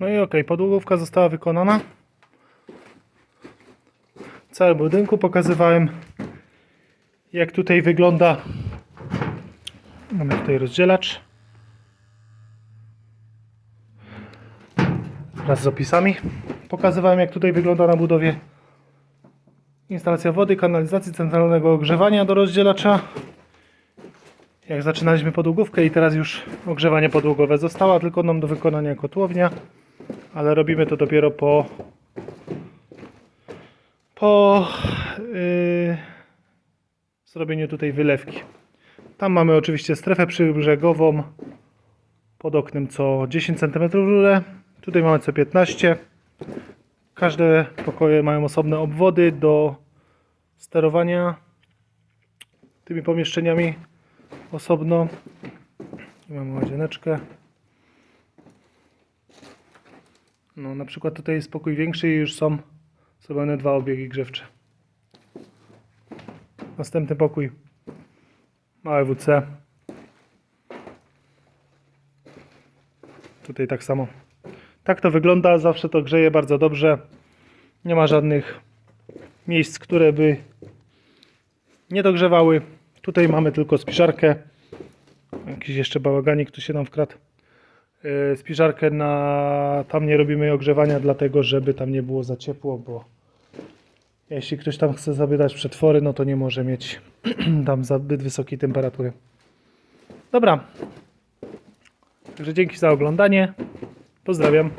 No i okej, podłogówka została wykonana. Cały budynku pokazywałem jak tutaj wygląda. Mamy tutaj rozdzielacz. Wraz z opisami. Pokazywałem jak tutaj wygląda na budowie instalacja wody, kanalizacji, centralnego ogrzewania do rozdzielacza. Jak zaczynaliśmy podłogówkę i teraz już ogrzewanie podłogowe została tylko nam do wykonania kotłownia, ale robimy to dopiero po po yy, zrobieniu tutaj wylewki. Tam mamy oczywiście strefę przybrzegową pod oknem co 10 cm rurę. Tutaj mamy co 15 Każde pokoje mają osobne obwody do sterowania tymi pomieszczeniami osobno. Mamy łazieneczkę. No, na przykład tutaj jest pokój większy i już są zrobione dwa obiegi grzewcze. Następny pokój. Małe WC. Tutaj tak samo. Tak to wygląda, zawsze to grzeje bardzo dobrze. Nie ma żadnych miejsc, które by nie dogrzewały. Tutaj mamy tylko spiszarkę. Jakiś jeszcze bałaganik tu się nam wkradł. Yy, Spiszarkę na... Tam nie robimy ogrzewania, dlatego żeby tam nie było za ciepło, bo jeśli ktoś tam chce zabierać przetwory, no to nie może mieć tam zbyt wysokiej temperatury. Dobra. Także dzięki za oglądanie. Pozdrawiam.